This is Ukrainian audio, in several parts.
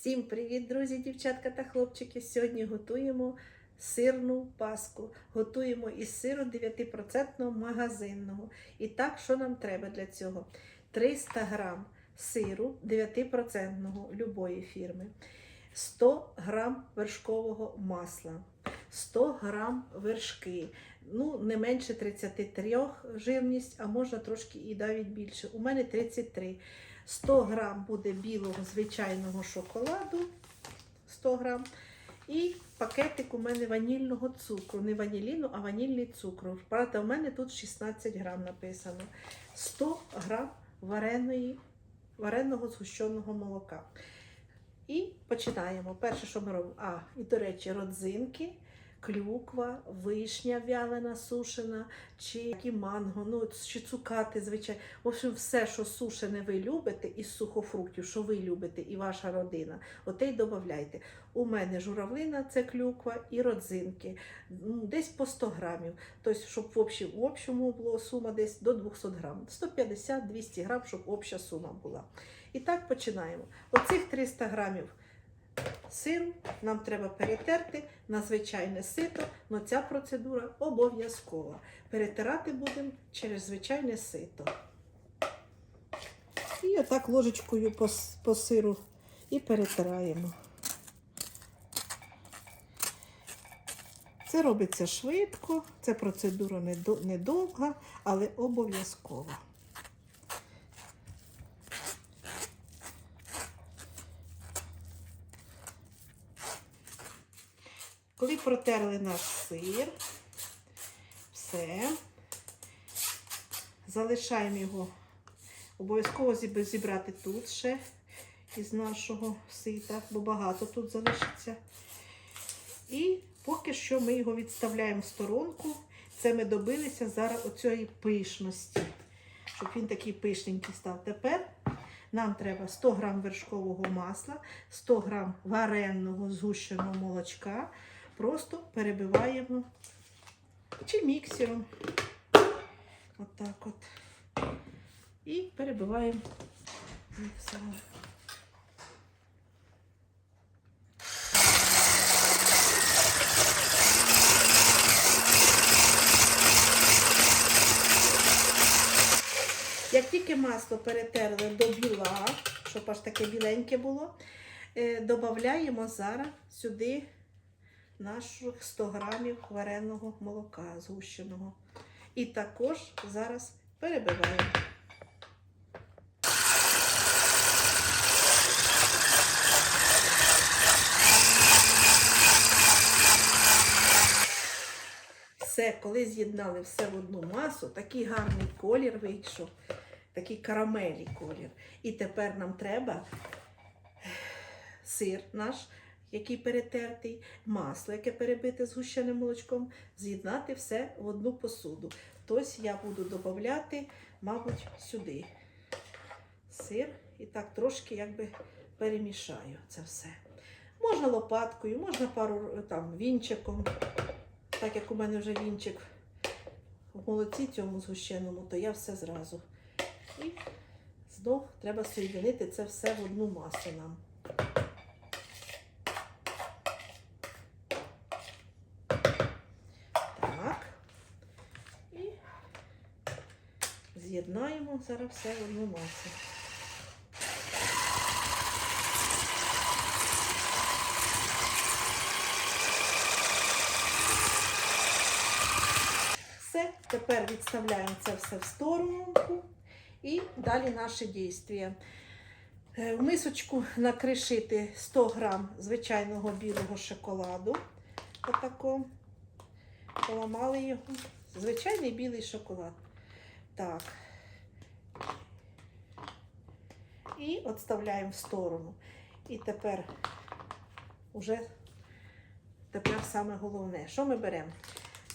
Всім привіт, друзі, дівчатка та хлопчики! Сьогодні готуємо сирну паску. Готуємо із сиру 9% магазинного. І так, що нам треба для цього? 300 грам сиру 9% любої фірми, 100 грам вершкового масла, 100 грам вершки. Ну, не менше 33 жирність, а можна трошки і навіть більше. У мене 33. 100 грам буде білого звичайного шоколаду. 100 грам. І пакетик у мене ванільного цукру. Не ваніліну, а ванільний цукру. Правда, у мене тут 16 грам написано. 100 грам вареної, вареного згущеного молока. І починаємо. Перше, що ми робимо, а, і, до речі, родзинки, клюква, вишня вялена, сушена, чи манго, ну, чи цукати, звичайно. В общем, все, що сушене ви любите, із сухофруктів, що ви любите, і ваша родина, оте й додавайте. У мене журавлина це клюква і родзинки, ну, десь по 100 грамів. Тобто, щоб в общем- в общому було сума десь до 200 грам. 150-200 грам, щоб обща сума була. І так починаємо. Оцих 300 грамів сиру нам треба перетерти на звичайне сито, але ця процедура обов'язкова. Перетирати будемо через звичайне сито. І отак ложечкою по, по сиру і перетираємо. Це робиться швидко, це процедура недовга, але обов'язкова. Протерли наш сир, все, залишаємо його. Обов'язково зібрати тут ще із нашого сита, бо багато тут залишиться. І поки що ми його відставляємо в сторонку. Це ми добилися зараз оцієї пишності, щоб він такий пишненький став. Тепер нам треба 100 грам вершкового масла, 100 грам вареного згущеного молочка. Просто перебиваємо чи міксером. Отак от. І перебиваємо міксером. Як тільки масло перетерли до біла, щоб аж таке біленьке було, е, додаємо зараз сюди наших 100 грамів вареного молока згущеного. І також зараз перебиваємо. Все, коли з'єднали все в одну масу, такий гарний колір вийшов, такий карамелі колір. І тепер нам треба сир наш, який перетертий, масло, яке перебите згущеним молочком, з'єднати все в одну посуду. Тобто я буду додати, мабуть, сюди сир і так трошки якби перемішаю це все. Можна лопаткою, можна пару там вінчиком. Так як у мене вже вінчик в молоці цьому згущеному, то я все зразу. І знов треба соєдинити це все в одну масу нам. Так. І з'єднаємо зараз все в одну масу. Все, тепер відставляємо це все в сторонку і далі наші дійствия. Е, В мисочку накришити 100 грам звичайного білого шоколаду. Отако. Поламали його. Звичайний білий шоколад. Так. І відставляємо в сторону. І тепер уже тепер саме головне. Що ми беремо?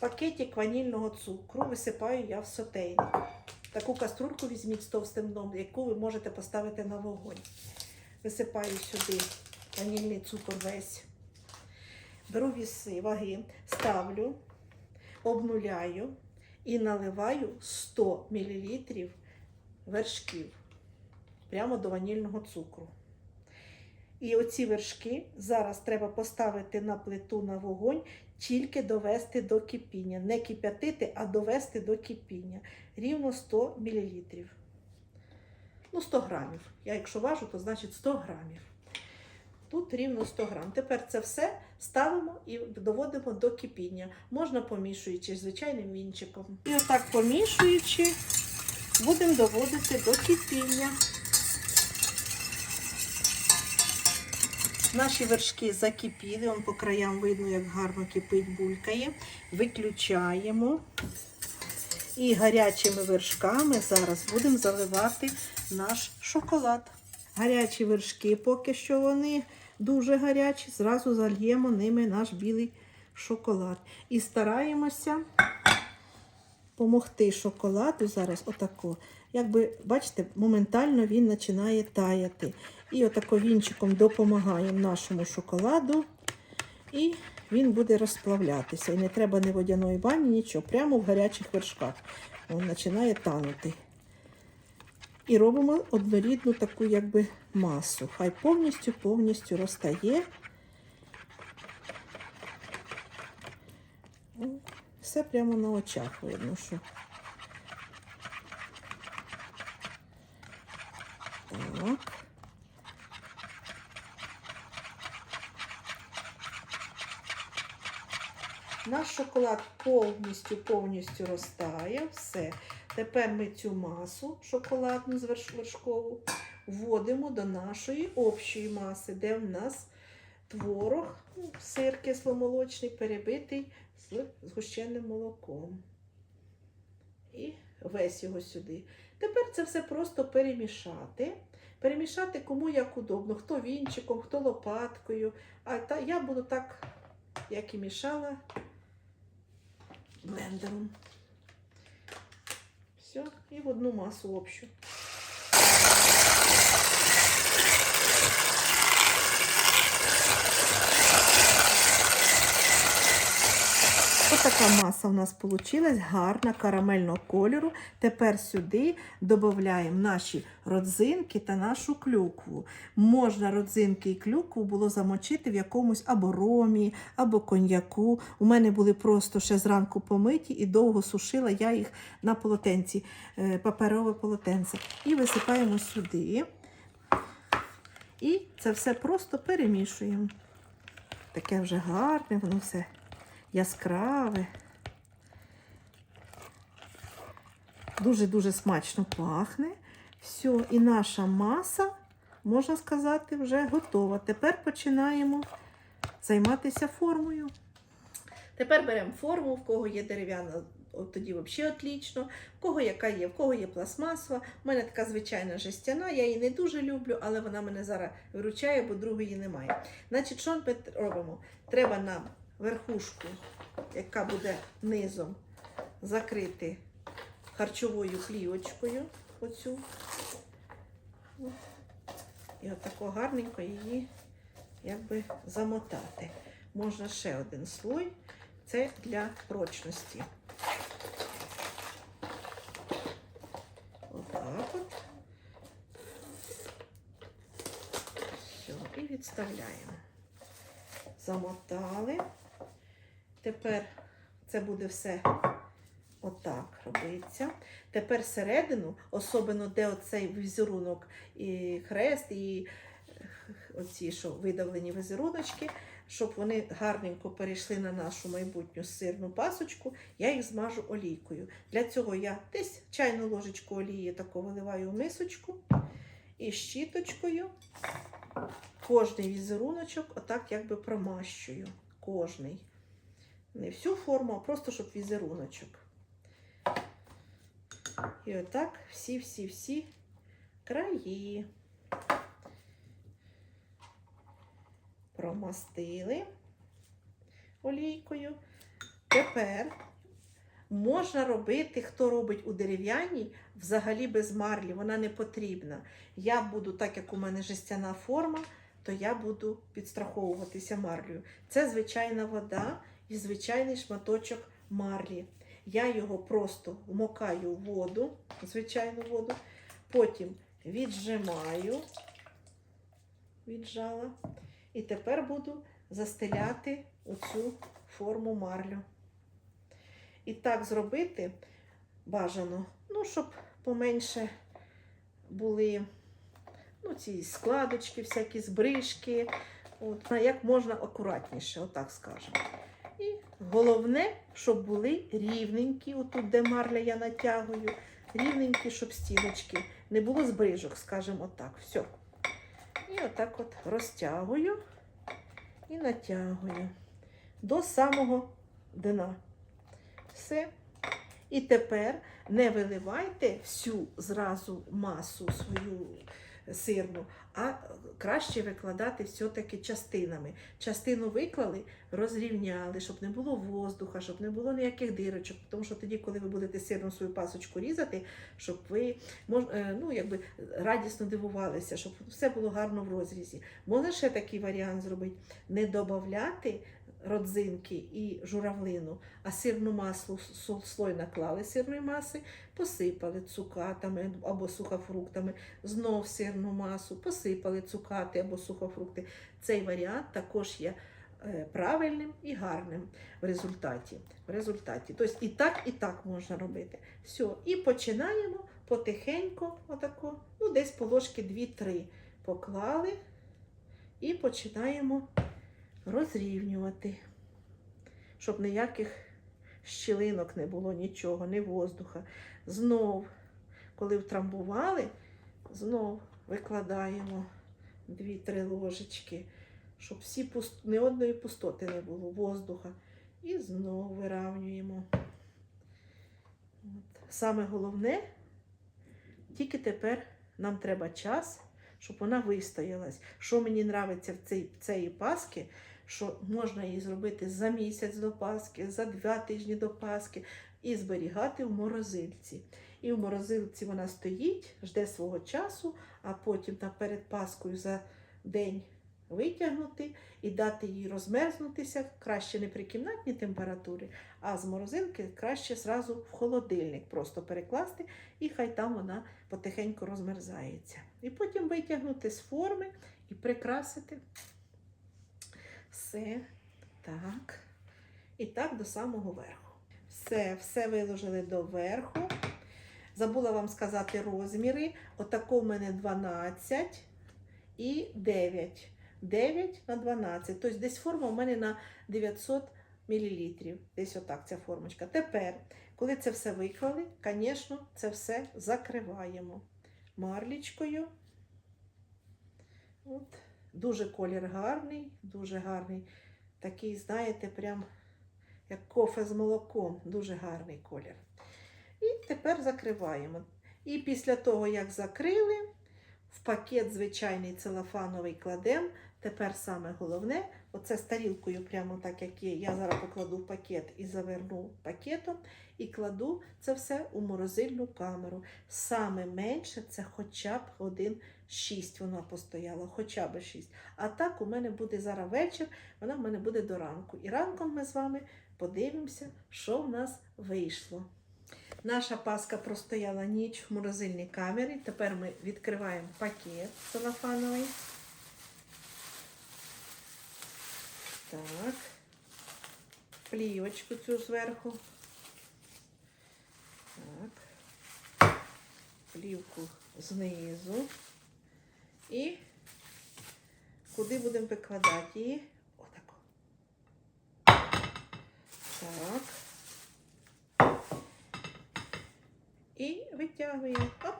Пакетик ванільного цукру висипаю я в сотейник. Таку каструльку візьміть з товстим дном, яку ви можете поставити на вогонь. Висипаю сюди ванільний цукор весь. Беру віси, ваги, ставлю, обнуляю і наливаю 100 мл вершків прямо до ванільного цукру. І оці вершки зараз треба поставити на плиту на вогонь, тільки довести до кипіння. Не кип'ятити, а довести до кипіння. Рівно 100 мл. Ну, 100 грамів. Я якщо важу, то значить 100 грамів. Тут рівно 100 грам. Тепер це все ставимо і доводимо до кипіння. Можна помішуючи звичайним вінчиком. І отак помішуючи, будемо доводити до кипіння. Наші вершки закипіли, он по краям видно, як гарно кипить, булькає. Виключаємо. І гарячими вершками зараз будемо заливати наш шоколад. Гарячі вершки, поки що вони дуже гарячі, зразу зальємо ними наш білий шоколад. І стараємося помогти шоколаду зараз отако. Якби, бачите, моментально він починає таяти. І отако вінчиком допомагаємо нашому шоколаду. І він буде розплавлятися. І не треба ні водяної бані, нічого. Прямо в гарячих вершках. Він починає танути. І робимо однорідну таку якби масу. Хай повністю повністю розтає. Все прямо на очах видно, що. Так. Наш шоколад повністю повністю розтає. Все. Тепер ми цю масу шоколадну вершкову вводимо до нашої общої маси, де в нас творог, ну, сир кисломолочний, перебитий з згущеним молоком. І весь його сюди. Тепер це все просто перемішати. Перемішати кому як удобно, хто вінчиком, хто лопаткою. А та, я буду так, як і мішала блендером. Все, і в одну масу общу. Така маса у нас вийшла, гарна карамельного кольору. Тепер сюди додаємо наші родзинки та нашу клюкву. Можна родзинки і клюкву було замочити в якомусь або ромі, або коньяку. У мене були просто ще зранку помиті і довго сушила я їх на полотенці, е, паперове полотенце. І висипаємо сюди. І це все просто перемішуємо. Таке вже гарне, воно все яскраве. Дуже-дуже смачно пахне. Все, і наша маса, можна сказати, вже готова. Тепер починаємо займатися формою. Тепер беремо форму, в кого є дерев'яна, тоді взагалі отлічно, в кого яка є, в кого є пластмасова. У мене така звичайна жестяна, я її не дуже люблю, але вона мене зараз виручає, бо другої немає. Значить, що ми робимо? Треба нам верхушку, яка буде низом, закрити харчовою плівочкою. Оцю. І отако гарненько її якби замотати. Можна ще один слой. Це для прочності. Отак от. Все, і відставляємо. Замотали. Тепер це буде все отак робиться. Тепер середину, особливо де оцей візерунок і хрест, і оці що видавлені візеруночки, щоб вони гарненько перейшли на нашу майбутню сирну пасочку, я їх змажу олійкою. Для цього я десь чайну ложечку олії тако виливаю в мисочку і щіточкою кожний візеруночок отак якби промащую. Кожний. Не всю форму, а просто щоб візеруночок. І отак всі-всі-всі краї. Промастили олійкою. Тепер можна робити, хто робить у дерев'яній, взагалі без марлі, вона не потрібна. Я буду, так як у мене жестяна форма, то я буду підстраховуватися марлею. Це звичайна вода і звичайний шматочок марлі. Я його просто вмокаю в воду, звичайну воду, потім віджимаю віджала. І тепер буду застеляти оцю форму марлю. І так зробити бажано, ну, щоб поменше були ну, ці складочки, всякі збрижки. От, як можна акуратніше, отак скажемо. Головне, щоб були рівненькі, отут, де марля я натягую, рівненькі, щоб стіночки. Не було збрижок, скажімо так. Все. І отак от розтягую і натягую до самого дна. Все. І тепер не виливайте всю зразу масу свою сирну, а краще викладати все-таки частинами. Частину виклали, розрівняли, щоб не було воздуха, щоб не було ніяких дирочок. Тому що тоді, коли ви будете сирну свою пасочку різати, щоб ви е, ну, якби, радісно дивувалися, щоб все було гарно в розрізі. Можна ще такий варіант зробити: не додати родзинки і журавлину, а сирну масу с- слой наклали сирної маси, посипали цукатами або сухофруктами, знов сирну масу, посипали цукати або сухофрукти. Цей варіант також є е, правильним і гарним в результаті. В результаті. Тобто і так, і так можна робити. Все, і починаємо потихеньку, отако, ну десь по ложки 2-3 поклали і починаємо розрівнювати, щоб ніяких щілинок не було, нічого, ні воздуха. Знов, коли втрамбували, знов викладаємо 2-3 ложечки, щоб всі пуст... ні одної пустоти не було, воздуха. І знов виравнюємо. От. Саме головне, тільки тепер нам треба час, щоб вона вистоялась. Що мені подобається в цій, цієї паски, що можна її зробити за місяць до Пасхи, за два тижні до Пасхи і зберігати в морозильці. І в морозилці вона стоїть, жде свого часу, а потім там перед Паскою за день витягнути і дати їй розмерзнутися краще не при кімнатній температурі, а з морозилки краще зразу в холодильник просто перекласти, і хай там вона потихеньку розмерзається. І потім витягнути з форми і прикрасити. Все так. І так до самого верху. Все, все виложили до верху. Забула вам сказати розміри. Отако в мене 12 і 9. 9 на 12. Тобто десь форма у мене на 900 мл. Десь отак ця формочка. Тепер, коли це все виклали, звісно, це все закриваємо марлічкою. От. Дуже колір гарний, дуже гарний. Такий, знаєте, прям як кофе з молоком. Дуже гарний колір. І тепер закриваємо. І після того, як закрили, в пакет звичайний целофановий кладемо. Тепер саме головне, оце з тарілкою, прямо так, як є. Я зараз покладу в пакет і заверну пакетом, і кладу це все у морозильну камеру. Саме менше це хоча б годин 6 вона постояла, хоча б 6. А так у мене буде зараз вечір, вона в мене буде до ранку. І ранком ми з вами подивимося, що в нас вийшло. Наша паска простояла ніч в морозильній камері. Тепер ми відкриваємо пакет целофановий. Так. Плівочку цю зверху. Так. Плівку знизу. І куди будемо викладати її? Отако. Так. І витягуємо. Оп.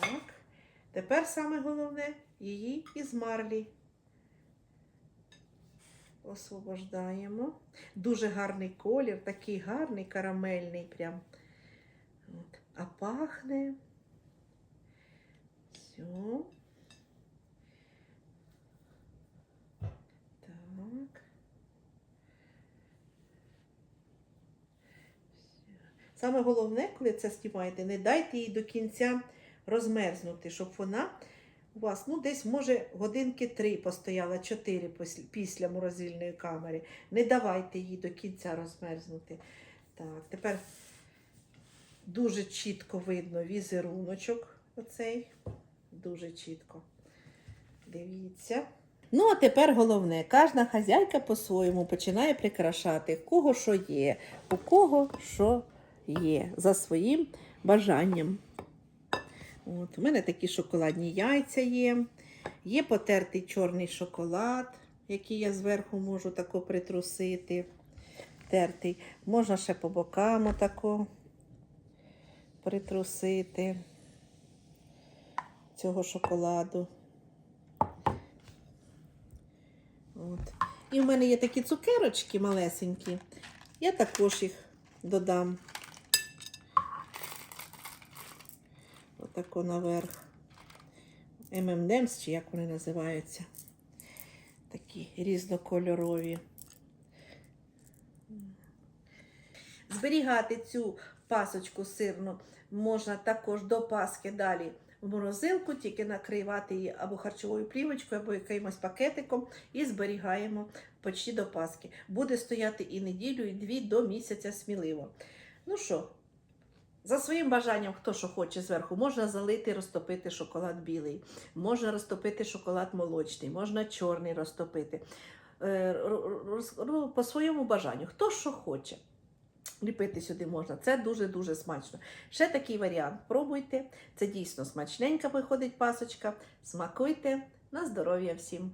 Так. Тепер саме головне її із марлі. Освобождаємо. Дуже гарний колір, такий гарний, карамельний прям. От. А пахне. Все. Так. Все. Саме головне, коли це знімаєте, не дайте їй до кінця розмерзнути, щоб вона у вас ну, десь, може, годинки три постояла, чотири після- морозильної камери. Не давайте їй до кінця розмерзнути. Так, тепер дуже чітко видно візеруночок оцей. дуже чітко. Дивіться. Ну, а тепер головне, кожна хазяйка по-своєму починає прикрашати, кого що є, у кого що є, за своїм бажанням. От, у мене такі шоколадні яйця є. Є потертий чорний шоколад, який я зверху можу тако притрусити. Тертий. Можна ще по бокам отако притрусити цього шоколаду. От. І в мене є такі цукерочки малесенькі. Я також їх додам. Отако наверх. ММДМС, чи як вони називаються. Такі різнокольорові. Зберігати цю пасочку сирну можна також до Пасхи далі в морозилку, тільки накривати її або харчовою плівочкою, або якимось пакетиком і зберігаємо почти до Пасхи. Буде стояти і неділю, і дві до місяця сміливо. Ну що, за своїм бажанням, хто що хоче зверху, можна залити, розтопити шоколад білий, можна розтопити шоколад молочний, можна чорний розтопити. Е, ро- По своєму бажанню, хто що хоче. Ліпити сюди можна. Це дуже-дуже смачно. Ще такий варіант. Пробуйте. Це дійсно смачненька виходить пасочка. Смакуйте. На здоров'я всім!